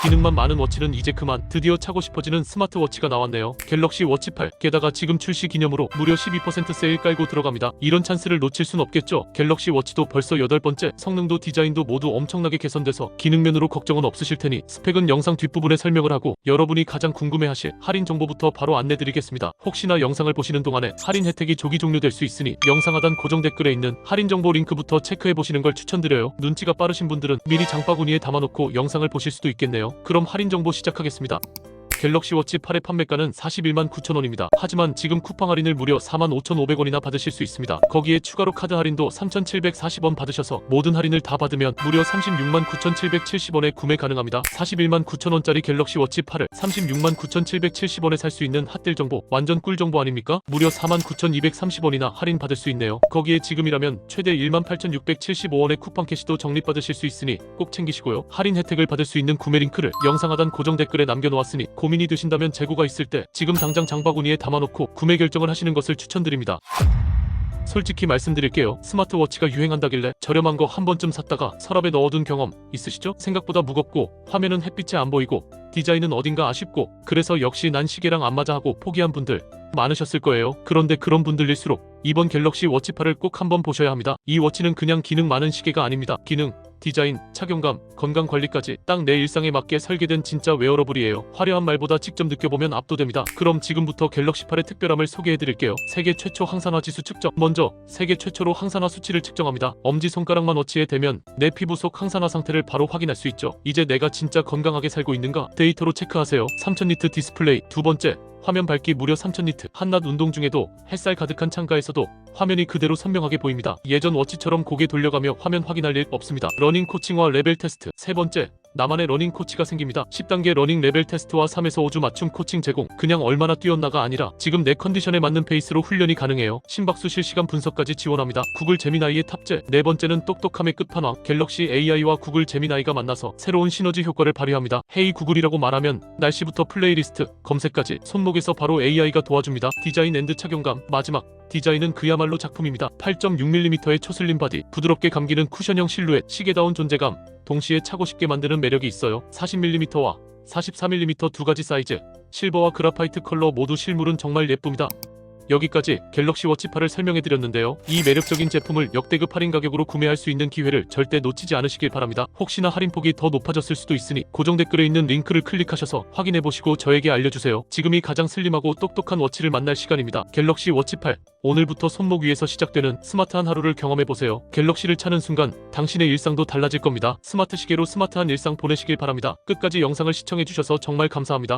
기능만 많은 워치는 이제 그만 드디어 차고 싶어지는 스마트워치가 나왔네요. 갤럭시 워치 8 게다가 지금 출시 기념으로 무려 12% 세일 깔고 들어갑니다. 이런 찬스를 놓칠 순 없겠죠. 갤럭시 워치도 벌써 여덟 번째 성능도 디자인도 모두 엄청나게 개선돼서 기능면으로 걱정은 없으실 테니 스펙은 영상 뒷부분에 설명을 하고 여러분이 가장 궁금해하실 할인 정보부터 바로 안내드리겠습니다. 혹시나 영상을 보시는 동안에 할인 혜택이 조기 종료될 수 있으니 영상 하단 고정 댓글에 있는 할인 정보 링크부터 체크해 보시는 걸 추천드려요. 눈치가 빠르신 분들은 미리 장바구니에 담아놓고 영상을 보실 수도 있겠네요. 그럼 할인 정보 시작하겠습니다. 갤럭시 워치 8의 판매가는 41만 9천원입니다. 하지만 지금 쿠팡 할인을 무려 4만 5,500원이나 받으실 수 있습니다. 거기에 추가로 카드 할인도 3,740원 받으셔서 모든 할인을 다 받으면 무려 36만 9,770원에 구매 가능합니다. 41만 9천원짜리 갤럭시 워치 8을 36만 9,770원에 살 수 있는 핫딜 정보 완전 꿀 정보 아닙니까? 무려 4만 9,230원이나 할인 받을 수 있네요. 거기에 지금이라면 최대 1만 8,675원의 쿠팡 캐시도 적립받으실 수 있으니 꼭 챙기시고요. 할인 혜택을 받을 수 있는 구매 링크를 영상 하단 고정 댓글에 남겨놓았으니 고 민이 되신다면 재고가 있을 때 지금 당장 장바구니에 담아놓고 구매 결정을 하시는 것을 추천드립니다. 솔직히 말씀드릴게요. 스마트워치가 유행한다길래 저렴한 거 한 번쯤 샀다가 서랍에 넣어둔 경험 있으시죠? 생각보다 무겁고 화면은 햇빛에 안 보이고 디자인은 어딘가 아쉽고 그래서 역시 난 시계랑 안 맞아 하고 포기한 분들 많으셨을 거예요. 그런데 그런 분들일수록 이번 갤럭시 워치 8을 꼭 한번 보셔야 합니다. 이 워치는 그냥 기능 많은 시계가 아닙니다. 기능, 디자인, 착용감, 건강 관리까지 딱 내 일상에 맞게 설계된 진짜 웨어러블이에요. 화려한 말보다 직접 느껴보면 압도됩니다. 그럼 지금부터 갤럭시 8의 특별함을 소개해드릴게요. 세계 최초 항산화 지수 측정. 먼저 세계 최초로 항산화 수치를 측정합니다. 엄지 손가락만 워치에 대면 내 피부 속 항산화 상태를 바로 확인할 수 있죠. 이제 내가 진짜 건강하게 살고 있는가 데이터로 체크하세요. 3000니트 디스플레이. 두 번째 화면 밝기 무려 3000니트. 한낮 운동 중에도 햇살 가득한 창가에서도 화면이 그대로 선명하게 보입니다. 예전 워치처럼 고개 돌려가며 화면 확인할 일 없습니다. 러닝 코칭과 레벨 테스트. 세 번째, 나만의 러닝 코치가 생깁니다. 10단계 러닝 레벨 테스트와 3에서 5주 맞춤 코칭 제공. 그냥 얼마나 뛰었나가 아니라 지금 내 컨디션에 맞는 페이스로 훈련이 가능해요. 심박수 실시간 분석까지 지원합니다. 구글 제미나이의 탑재. 네 번째는 똑똑함의 끝판왕. 갤럭시 AI와 구글 제미나이가 만나서 새로운 시너지 효과를 발휘합니다. 헤이 구글이라고 말하면 날씨부터 플레이리스트, 검색까지 손목에서 바로 AI가 도와줍니다. 디자인 앤드 착용감. 마지막 디자인은 그야말로 작품입니다. 8.6mm의 초슬림 바디, 부드럽게 감기는 쿠션형 실루엣, 시계다운 존재감, 동시에 차고 싶게 만드는 매력이 있어요. 40mm와 44mm 두 가지 사이즈, 실버와 그라파이트 컬러 모두 실물은 정말 예쁩니다. 여기까지 갤럭시 워치 8을 설명해 드렸는데요. 이 매력적인 제품을 역대급 할인 가격으로 구매할 수 있는 기회를 절대 놓치지 않으시길 바랍니다. 혹시나 할인폭이 더 높아졌을 수도 있으니 고정 댓글에 있는 링크를 클릭하셔서 확인해 보시고 저에게 알려주세요. 지금이 가장 슬림하고 똑똑한 워치를 만날 시간입니다. 갤럭시 워치 8 오늘부터 손목 위에서 시작되는 스마트한 하루를 경험해 보세요. 갤럭시를 차는 순간 당신의 일상도 달라질 겁니다. 스마트 시계로 스마트한 일상 보내시길 바랍니다. 끝까지 영상을 시청해 주셔서 정말 감사합니다.